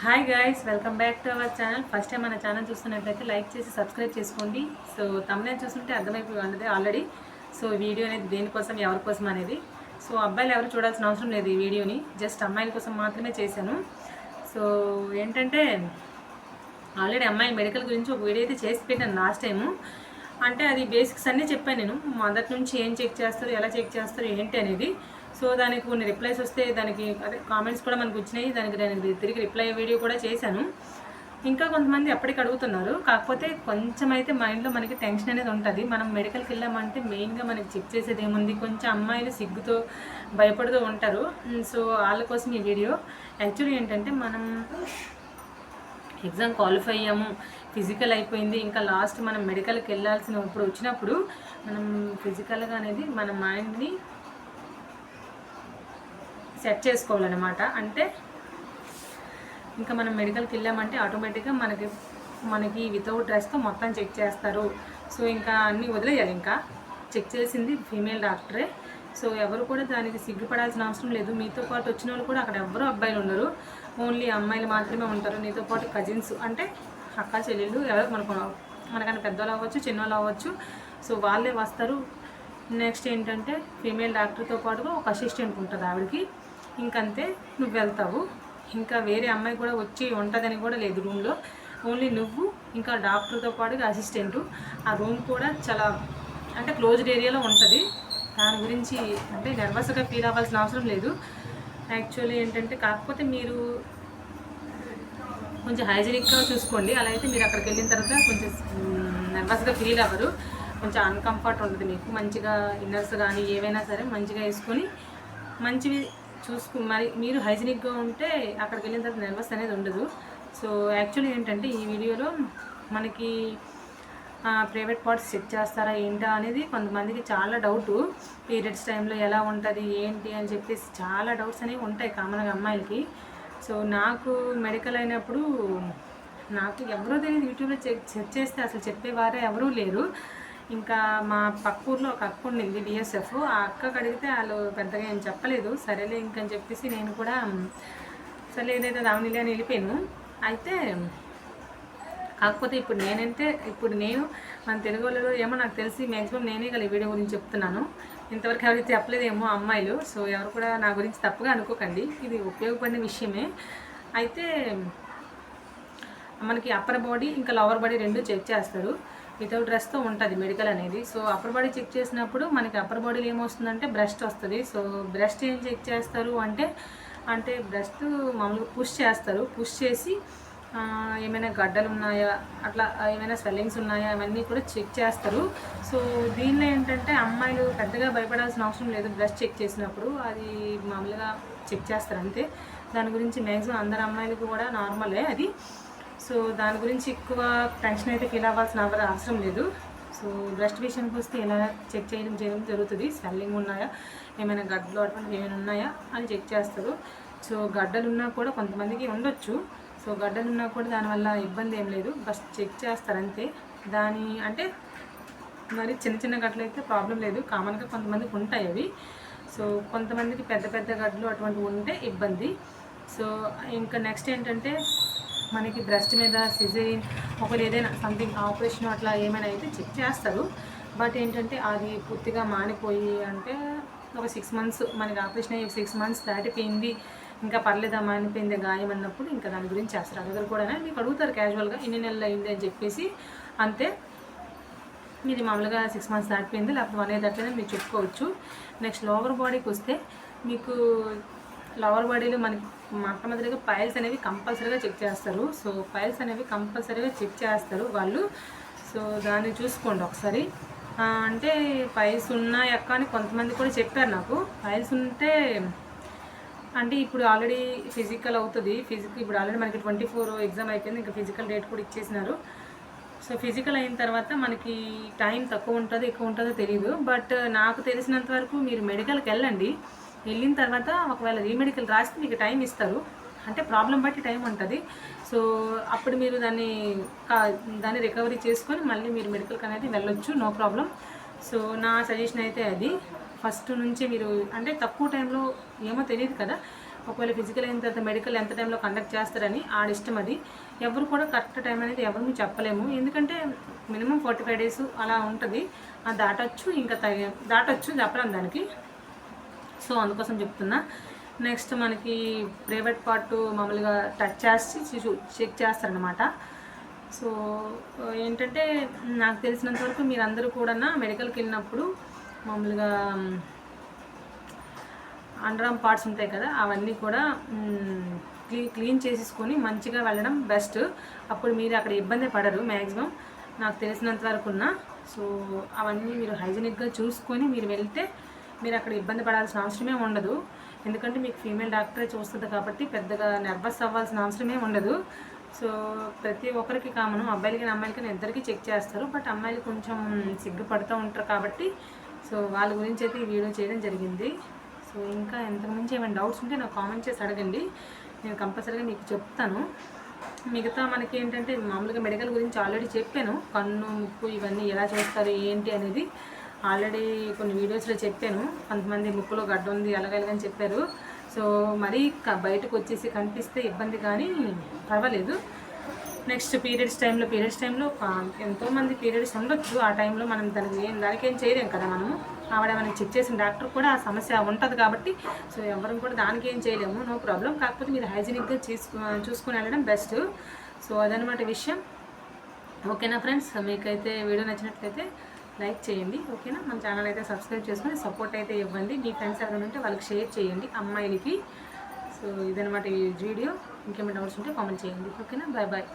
Hi guys welcome back to our channel first time మన channel చూస్తున్నట్లయితే like చేసి subscribe చేసుకోండి. సో తమ్మునే చూస్తుంటే అర్థమైపోయి ఆల్రెడీ సో వీడియో అనేది దేనికోసం ఎవరి కోసం అనేది. సో అబ్బాయిలు ఎవరు చూడాల్సిన అవసరం లేదు ఈ వీడియోని జస్ట్ అమ్మాయిల కోసం మాత్రమే చేశాను. సో ఏంటంటే ఆల్రెడీ అమ్మాయి మెడికల్ గురించి ఒక వీడియో అయితే చేసి పెట్టాను లాస్ట్ టైము అంటే అది బేసిక్స్ అన్నీ చెప్పాను నేను. మొదటి నుంచి ఏం చెక్ చేస్తారు ఎలా చెక్ చేస్తారు ఏంటి అనేది. సో దానికి కొన్ని రిప్లైస్ వస్తే దానికి అదే కామెంట్స్ కూడా మనకు వచ్చినాయి. దానికి దానికి తిరిగి రిప్లై వీడియో కూడా చేశాను. ఇంకా కొంతమంది అప్పటికి అడుగుతున్నారు. కాకపోతే కొంచెం అయితే మైండ్లో మనకి టెన్షన్ అనేది ఉంటుంది. మనం మెడికల్కి వెళ్ళామంటే మెయిన్గా మనకి చెక్ చేసేది ఏముంది? కొంచెం అమ్మాయిలు సిగ్గుతో భయపడుతూ ఉంటారు. సో వాళ్ళ కోసం ఈ వీడియో యాక్చువల్లీ ఏంటంటే మనం ఎగ్జామ్ క్వాలిఫై అయ్యాము. ఫిజికల్ అయిపోయింది. ఇంకా లాస్ట్ మనం మెడికల్కి వెళ్ళాల్సిన ఇప్పుడు వచ్చినప్పుడు మనం ఫిజికల్గా అనేది మన మైండ్ని సెట్ చేసుకోవాలన్నమాట. అంటే ఇంకా మనం మెడికల్కి వెళ్ళామంటే ఆటోమేటిక్గా మనకి మనకి వితౌట్ డ్రెస్తో మొత్తం చెక్ చేస్తారు. సో ఇంకా అన్నీ వదిలేయాలి ఇంకా. చెక్ చేసింది ఫీమేల్ డాక్టరే సో ఎవరు కూడా దానికి సిగ్గుపడాల్సిన అవసరం లేదు. మీతో పాటు వచ్చిన వాళ్ళు కూడా అక్కడ ఎవరు అబ్బాయిలు ఉండరు. ఓన్లీ అమ్మాయిలు మాత్రమే ఉంటారు. నీతో పాటు కజిన్స్ అంటే అక్క చెల్లెళ్ళు ఎవరు మనకు మనకన్నా పెద్దవాళ్ళు అవ్వచ్చు చిన్నవాళ్ళు అవ్వచ్చు. సో వాళ్ళే వస్తారు. నెక్స్ట్ ఏంటంటే ఫీమేల్ డాక్టర్తో పాటుగా ఒక అసిస్టెంట్ ఉంటుంది ఆవిడకి. ఇంకంతే నువ్వు వెళ్తావు. ఇంకా వేరే అమ్మాయి కూడా వచ్చి ఉంటుందని కూడా లేదు రూమ్లో. ఓన్లీ నువ్వు ఇంకా డాక్టర్తో పాటు అసిస్టెంటు. ఆ రూమ్ కూడా చాలా అంటే క్లోజ్డ్ ఏరియాలో ఉంటుంది. దాని గురించి అంటే నర్వస్గా ఫీల్ అవ్వాల్సిన అవసరం లేదు. యాక్చువల్లీ ఏంటంటే కాకపోతే మీరు కొంచెం హైజీనిక్గా చూసుకోండి. అలా అయితే మీరు అక్కడికి వెళ్ళిన తర్వాత కొంచెం నర్వస్గా ఫీల్ అవ్వరు. కొంచెం అన్కంఫర్ట్ ఉంటుంది మీకు. మంచిగా ఇన్నర్స్ కానీ ఏవైనా సరే మంచిగా వేసుకొని మంచివి చూసుకు మరి మీరు హైజీనిక్గా ఉంటే అక్కడికి వెళ్ళిన తర్వాత నర్వస్ అనేది ఉండదు. సో యాక్చువల్లీ ఏంటంటే ఈ వీడియోలో మనకి ప్రైవేట్ పార్ట్స్ చెక్ చేస్తారా ఏంటా అనేది కొంతమందికి చాలా డౌట్. పీరియడ్స్ టైంలో ఎలా ఉంటుంది ఏంటి అని చెప్పేసి చాలా డౌట్స్ అనేవి ఉంటాయి కామన్గా అమ్మాయిలకి. సో నాకు మెడికల్ అయినప్పుడు నాకు ఎవరో తెలియదు యూట్యూబ్లో చెక్ చెక్ చేస్తే అసలు చెప్పేవారే ఎవరూ లేరు. ఇంకా మా పక్క ఊర్లో ఒక అక్క ఉండింది బిఎస్ఎఫ్ ఆ అక్కకు అడిగితే వాళ్ళు పెద్దగా ఏం చెప్పలేదు. సరేలే ఇంకని చెప్పేసి నేను కూడా సరే ఏదైతే రావనిలే అని వెళ్ళిపోయాను. అయితే కాకపోతే ఇప్పుడు నేనంటే ఇప్పుడు నేను మన తెలుగు వాళ్ళలో ఏమో నాకు తెలిసి మ్యాక్సిమం నేనే కదా ఈ వీడియో గురించి చెప్తున్నాను. ఇంతవరకు ఎవరైతే చెప్పలేదేమో అమ్మాయిలు. సో ఎవరు కూడా నా గురించి తప్పుగా అనుకోకండి. ఇది ఉపయోగపడిన విషయమే. అయితే మనకి అప్పర్ బాడీ ఇంకా లోవర్ బాడీ రెండు చెక్ చేస్తారు. వితౌట్ డ్రెస్తో ఉంటుంది మెడికల్ అనేది. సో అప్పర్ బాడీ చెక్ చేసినప్పుడు మనకి అప్పర్ బాడీలో ఏమొస్తుందంటే బ్రెస్ట్ వస్తుంది. సో బ్రెస్ట్ ఏం చెక్ చేస్తారు అంటే అంటే బ్రెస్ట్ మామూలుగా పుష్ చేస్తారు. పుష్ చేసి ఏమైనా గడ్డలు ఉన్నాయా అట్లా ఏమైనా స్వెల్లింగ్స్ ఉన్నాయా అవన్నీ కూడా చెక్ చేస్తారు. సో దీనిలో ఏంటంటే అమ్మాయిలు పెద్దగా భయపడాల్సిన అవసరం లేదు బ్రెస్ట్ చెక్ చేసినప్పుడు. అది మామూలుగా చెక్ చేస్తారు అంతే. దాని గురించి మ్యాక్సిమం అందరు అమ్మాయిలకు కూడా నార్మలే అది. సో దాని గురించి ఎక్కువ టెన్షన్ అయితే ఫీల్ అవ్వాల్సిన అవసరం లేదు. సో బ్రెస్ట్ విషయానికి వస్తే ఎలా చెక్ చేయడం చేయడం జరుగుతుంది. స్వెల్లింగ్ ఉన్నాయా? ఏమైనా గడ్డలు అటువంటివి ఏమైనా ఉన్నాయా? అని చెక్ చేస్తారు. సో గడ్డలు ఉన్నా కూడా కొంతమందికి ఉండొచ్చు. సో గడ్డలు ఉన్నా కూడా దానివల్ల ఇబ్బంది ఏం లేదు. బస్ చెక్ చేస్తారు అంతే. దాని అంటే మరి చిన్న చిన్న గడ్డలు అయితే ప్రాబ్లం లేదు. కామన్గా కొంతమందికి ఉంటాయి అవి. సో కొంతమందికి పెద్ద పెద్ద గడ్డలు అటువంటివి ఉంటే ఇబ్బంది. సో ఇంకా నెక్స్ట్ ఏంటంటే మనకి బ్రెస్ట్ మీద సిజరీన్ ఒకవేళ ఏదైనా సంథింగ్ ఆపరేషన్ అట్లా ఏమైనా అయితే చెక్ చేస్తారు. బట్ ఏంటంటే అది పూర్తిగా మానిపోయి అంటే ఒక సిక్స్ మంత్స్ మనకి ఆపరేషన్ అయ్యి సిక్స్ మంత్స్ దాటిపోయింది ఇంకా పర్లేదా మానిపోయింది గాయం అన్నప్పుడు ఇంకా దాని గురించి చేస్తారు. అది కూడా మీకు అడుగుతారు క్యాజువల్గా ఇన్ని నెలలు అయింది అని చెప్పేసి. అంతే. మీది మామూలుగా సిక్స్ మంత్స్ దాటిపోయింది లేకపోతే వన్ ఇయర్ దాటిపోయింది మీరు చెప్పుకోవచ్చు. నెక్స్ట్ లోవర్ బాడీకి వస్తే మీకు లవర్ బాడీలో మనకి మొట్టమొదటిగా ఫైల్స్ అనేవి కంపల్సరీగా చెక్ చేస్తారు. సో ఫైల్స్ అనేవి కంపల్సరీగా చెక్ చేస్తారు వాళ్ళు. సో దాన్ని చూసుకోండి ఒకసారి. అంటే ఫైల్స్ ఉన్నాయక్క అని కొంతమంది కూడా చెప్పారు నాకు. ఫైల్స్ ఉంటే అంటే ఇప్పుడు ఆల్రెడీ ఫిజికల్ అవుతుంది. ఫిజికల్ ఇప్పుడు ఆల్రెడీ మనకి ట్వంటీ ఫోర్ ఎగ్జామ్ అయిపోయింది. ఇంకా ఫిజికల్ డేట్ కూడా ఇచ్చేసినారు. సో ఫిజికల్ అయిన తర్వాత మనకి టైం తక్కువ ఉంటుందో ఎక్కువ ఉంటుందో తెలియదు బట్ నాకు తెలిసినంత వరకు మీరు మెడికల్కి వెళ్ళండి. వెళ్ళిన తర్వాత ఒకవేళ రీమెడికల్ రాస్తే మీకు టైం ఇస్తారు. అంటే ప్రాబ్లం బట్టి టైం ఉంటుంది. సో అప్పుడు మీరు దాన్ని కా- దాన్ని రికవరీ చేసుకొని మళ్ళీ మీరు మెడికల్కి అనేది వెళ్ళొచ్చు. నో ప్రాబ్లం సో నా సజెషన్ అయితే అది. ఫస్ట్ నుంచి మీరు అంటే తక్కువ టైంలో ఏమో తెలియదు కదా. ఒకవేళ ఫిజికల్ అయిన తర్వాత మెడికల్ ఎంత టైంలో కండక్ట్ చేస్తారని ఆడిష్టం అది ఎవరు కూడా కరెక్ట్ టైం అనేది ఎవరు చెప్పలేము. ఎందుకంటే మినిమం ఫార్టీ ఫైవ్ డేస్ అలా ఉంటుంది. అది దాటొచ్చు ఇంకా దాటొచ్చు చెప్పలేం దానికి. సో అందుకోసం చెప్తున్నా. నెక్స్ట్ మనకి ప్రైవేట్ పార్ట్ మామూలుగా టచ్ చేసి చెక్ చేస్తారనమాట సో ఏంటంటే నాకు తెలిసినంత వరకు మీరందరూ కూడా మెడికల్కి వెళ్ళినప్పుడు మామూలుగా అండర్ఆర్మ్ పార్ట్స్ ఉంటాయి కదా అవన్నీ కూడా క్లీ క్లీన్ చేసేసుకొని మంచిగా వెళ్ళడం బెస్ట్. అప్పుడు మీరు అక్కడ ఇబ్బంది పడరు మ్యాక్సిమం నాకు తెలిసినంత వరకున్న సో అవన్నీ మీరు హైజీనిక్గా చూసుకొని మీరు వెళ్తే మీరు అక్కడ ఇబ్బంది పడాల్సిన అవసరమే ఉండదు. ఎందుకంటే మీకు ఫీమేల్ డాక్టరే చూస్తుంది కాబట్టి పెద్దగా నర్వస్ అవ్వాల్సిన అవసరమే ఉండదు. సో ప్రతి ఒక్కరికి కామను అబ్బాయిలకి అమ్మాయిలకి ఇద్దరికి చెక్ చేస్తారు. బట్ అమ్మాయిలు కొంచెం సిగ్గుపడుతూ ఉంటారు కాబట్టి సో వాళ్ళ గురించి అయితే ఈ వీడియో చేయడం జరిగింది. సో ఇంకా ఇంతకుమించి ఏమైనా డౌట్స్ ఉంటే నాకు కామెంట్ చేసి అడగండి. నేను కంపల్సరీగా మీకు చెప్తాను. మిగతా మనకి ఏంటంటే మామూలుగా మెడికల్ గురించి ఆల్రెడీ చెప్పాను. కన్ను ముక్కు ఇవన్నీ ఎలా చేస్తారు ఏంటి అనేది ఆల్రెడీ కొన్ని వీడియోస్లో చెప్పాను. కొంతమంది ముక్కులో గడ్డ ఉంది అలాగని చెప్పారు. సో మరీ బయటకు వచ్చేసి కనిపిస్తే ఇబ్బంది కానీ పర్వాలేదు. నెక్స్ట్ పీరియడ్స్ టైంలో పీరియడ్స్ టైంలో ఎంతోమంది పీరియడ్స్ ఉండొచ్చు. ఆ టైంలో మనం దానికి ఏం దానికి ఏం చేయలేం కదా మనము. ఆవిడ మనకి చెక్ చేసిన డాక్టర్ కూడా ఆ సమస్య ఉంటుంది కాబట్టి సో ఎవరు కూడా దానికి ఏం చేయలేము. No problem. కాకపోతే మీరు హైజీనిక్గా చూసుకు చూసుకుని వెళ్ళడం బెస్ట్. సో అదనమాట విషయం. ఓకేనా ఫ్రెండ్స్? మీకైతే వీడియో నచ్చినట్లయితే లైక్ చేయండి ఓకేనా? మన ఛానల్ అయితే సబ్స్క్రైబ్ చేసుకొని సపోర్ట్ అయితే ఇవ్వండి. మీ ఫ్రెండ్స్ ఎవరైనా ఉంటే వాళ్ళకి షేర్ చేయండి అమ్మాయిలకి. సో ఇదనమాట ఈ వీడియో. ఇంకేమైనా డౌట్స్ ఉంటే కామెంట్ చేయండి ఓకేనా? Bye bye